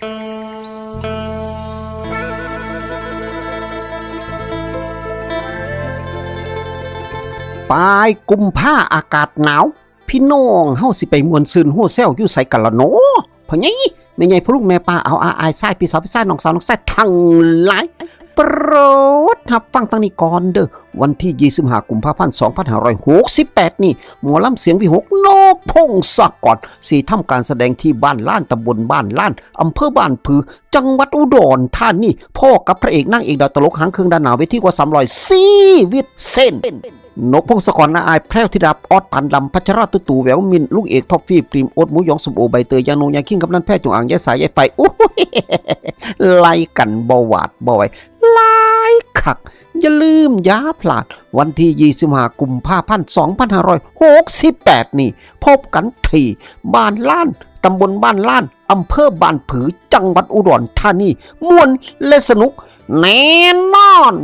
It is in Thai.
ปลายกุมภาอากาศหนาว พี่น้องเฮาสิไปมวนซืนหัวเซลอยู่ใส่กันละเนาะพ่อใหญ่แม่ใหญ่พ่อลูกแม่ป้าเอาอาอายซ้ายพี่สาวพี่ซ้าน้องสาวน้องแซ่ทั้งหลาย โปรดรับฟังตั้งนี้ก่อนเด้อวันที่ 25 กุมภาพันธ์ 2568 นี่ หมอลำเสียงวิหกนกพงศกรสีทำการแสดงที่บ้านล้านตำบลบ้านล้านอำเภอบ้านผือ จังหวัดอุดรธานีพ่อกับพระเอกนางเอกดาวตลกหางเครื่องด้านหนาเวทีกว่า300ซีวิตเส้นนกพงศกรนาอายแพรวธิดาออดปันดำพัชราตุตูแววมินลูกเอกท็อฟฟี่ปริมโอดหมูยองสมโอใบเตยยางนงยางคิงกับนั่นแพทย์จงอ่างยายสายยายไฟอุ้ยไล่กันบหวาดบ่อยไล่ คัก อย่าลืมย้าพลาด วันที่25กุมภาพันธ์2568 นี่พบกันที่บ้านล้านตำบลบ้านล้านอำเภอบ้านผือจังหวัดอุดรธานีม่วนและสนุกแน่นอน